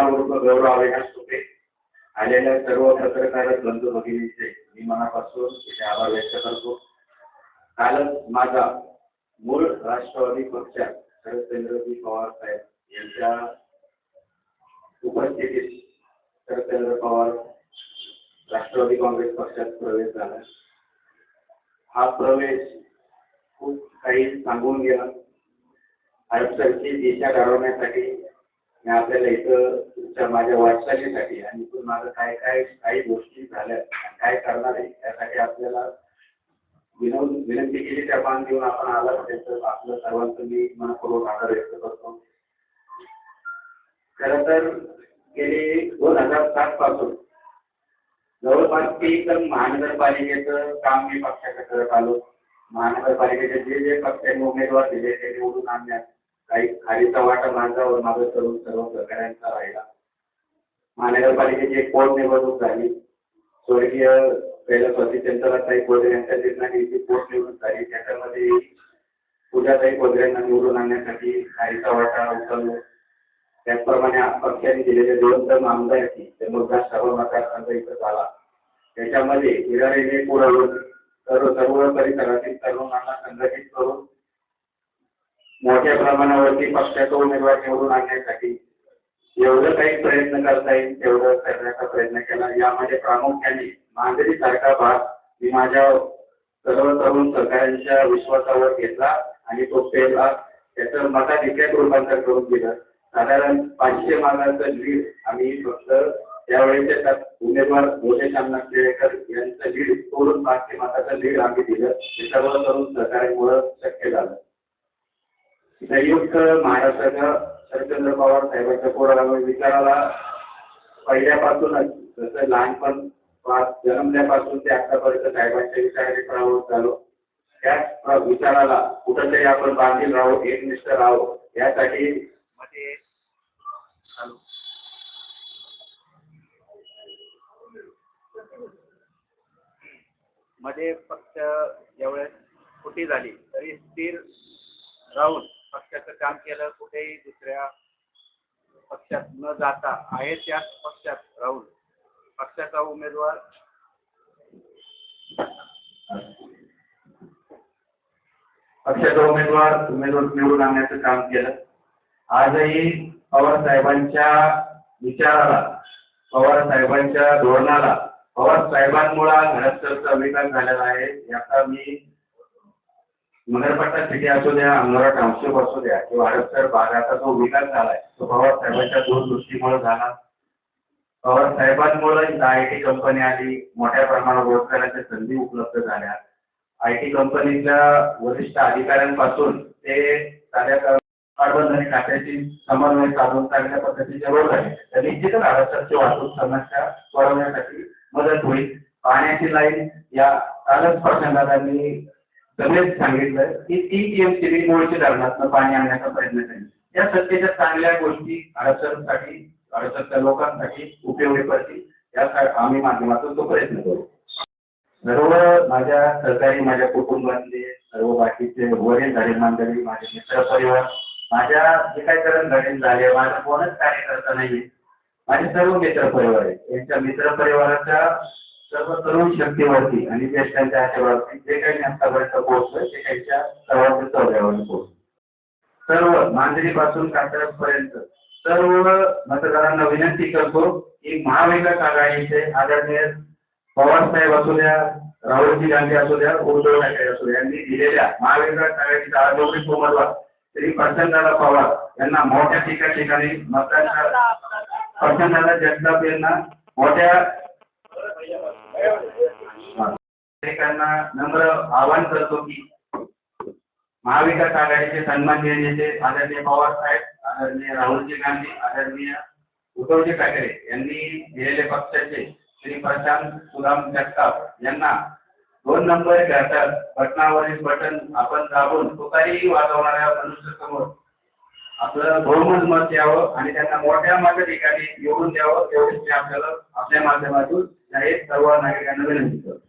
उर्फ़ गौरव आलेल्या सर्व पत्रकार बंधू भगिनींचे मी मनापासून आभार व्यक्त करतो. कालच राष्ट्रवादी पक्षात शरदचंद्रजी पवार साहेब यांच्या शरदचंद्र पवार राष्ट्रवादी काँग्रेस पक्षात प्रवेश हा प्रवेश खूप काही सांगून गेला. दिशा घडवण्यासाठी आणि आपल्याला इथं तुमच्या माझ्या वाटचालीसाठी आणि इथून माझं काय काय काही गोष्टी झाल्या काय करणार आहे त्यासाठी आपल्याला विनोद विनंती केली त्या मान घेऊन आपण आला त्याचं आपलं सर्वांचं मी मनपूर्वक आदर व्यक्त करतो. खरं तर गेले दोन हजार सात पासून जवळपास ते तर महानगरपालिकेचं काम मी पक्षाकडे करत आलो. महानगरपालिकेचे जे जे पक्षाने उमेदवार दिले ते निवडून आणण्यात काही खालीचा वाटा माझ्यावर माझं सर्व सर्व सहकाऱ्यांचा राहिला. महानगरपालिकेची एक पोटनिवडणूक झाली. स्वर्गीय कैलासवासी चंद्रताई कोल्हे यांच्या निर्णयाची पोटनिवडणूक झाली. त्याच्यामध्ये पूजाताई कोल्हेंना निवडून आणण्यासाठी खालीचा वाटा उचललो त्याचप्रमाणे पक्षाने दिलेले दोन तर आमदारकी ते. मुद्दा सर्व मतदारसंघ इथं झाला. त्याच्यामध्ये हिरारेने पुरवून सर्व सर्व परिसरातील मोठ्या प्रमाणावरती पक्षाचा उमेदवार निवडून आणण्यासाठी एवढं काही प्रयत्न करता येईल तेवढं करण्याचा प्रयत्न केला. यामध्ये प्रामुख्याने मांजरी सारखा भाग मी माझ्या सर्व तरुण सहकाऱ्यांच्या विश्वासावर घेतला आणि तो पेरला. त्याचं मताधिक्यात रूपांतर करून दिलं. साधारण पाचशे मागाचं लीड आम्ही फक्त त्यावेळी त्यात उमेदवार मोठे श्यामनाथ केळेकर यांचं लीड सोडून पाचशे मताचं लीड आम्ही दिलं. हे सर्व तरुण सहकार्यामुळं शक्य झालं. संयुक्त महाराष्ट्राच्या शरदचंद्र पवार साहेबांच्या पोराला म्हणजे विचाराला पहिल्यापासूनच जसं लहानपण जन्मल्यापासून ते आतापर्यंत साहेबांच्या विचाराने प्रभावित झालो त्याच विचाराला कुठंतरी आपण बांधील राहू एकनिष्ठ राहू यासाठी मध्ये हॅलो. मध्ये फक्त एवढ्या खोटी झाली तरी स्थिर राहून पक्षाचं काम केलं कुठेही दुसऱ्या पक्षात न जाता आहे त्याच पक्षात राहून. पक्षाचा उमेदवार पक्षाचा उमेदवार उमेदवार निवडून आणण्याचं काम केलं. आजही पवार साहेबांच्या विचाराला पवार साहेबांच्या धोरणाला पवार साहेबांमुळे घनस्थळचा विकास झालेला आहे. याचा मी नगरपट्टा सिटी असू द्या अंगोरा टाउनशिप असू द्या किंवा हडपसर भागाचा जो विकास झालाय तो पवार साहेबांच्या दूरदृष्टीमुळे झाला. पवार साहेबांमुळे आय टी कंपनी आली मोठ्या प्रमाणात रोजगाराच्या संधी उपलब्ध झाल्या. आय टी कंपनीच्या वरिष्ठ अधिकाऱ्यांपासून ते साध्या आणि खात्याची समन्वय साधून चांगल्या पद्धतीचे रोल आहे तर निश्चितच महाराष्ट्राची वाहतूक समस्या सोडवण्यासाठी मदत होईल. पाण्याची लाईन या कालच मी सगळेच सांगितलं की तीन टीएमसीबी मूळची धरणातनं पाणी आणण्याचा प्रयत्न करेल. या सत्तेच्या चांगल्या गोष्टी अडचणसाठी अडचणच्या लोकांसाठी उपयोगी पडतील या आम्ही माध्यमातून तो प्रयत्न करू. सर्व माझ्या सरकारी माझ्या कुटुंबातले सर्व बाकीचे वरील झाले मंडळी माझे मित्र परिवार माझ्या जे काही करण घडील झाले माझा कोणच कार्यकर्ता नाही माझे सर्व मित्र परिवार आहेत. यांच्या मित्र परिवाराच्या सर्व तरुण शक्तीवरती आणि ज्येष्ठांच्या आशेवरती जे काही आतापर्यंत पोहोचलं ते त्यांच्या सर्वांच्या चौघ्यावर पोहोचलं सर्व मांजरीपासून कात्रजपर्यंत सर्व मतदारांना विनंती करतो की महाविकास आघाडीचे आदरणीय पवार साहेब असू द्या राहुलजी गांधी असू द्या उद्धव ठाकरे असू द्या यांनी दिलेल्या महाविकास आघाडीचा आरोग्य उमेदवार श्री प्रचंडदादा पवार यांना मोठ्या ठिकाणी मतदान प्रचंडदादा जगताप यांना मोठ्या नागरिकांना नम्र आवाहन करतो की महाविकास आघाडीचे सन्माननीय नेते आदरणीय पवार साहेब आदरणीय राहुलजी गांधी आदरणीय उद्धवजी ठाकरे यांनी दिलेले पक्षाचे श्री प्रशांत सुदाम जगताप यांना दोन नंबर घाटात बटनावरील बटन आपण दाबून तुतारी वाजवणाऱ्या मनुष्यासमोर आपलं बहुमत मत यावं आणि त्यांना मोठ्या माझ्या ठिकाणी निवडून द्यावं एवढीच मी आपल्याला आपल्या माध्यमातून जाहीर सर्व नागरिकांना विनंती करतो.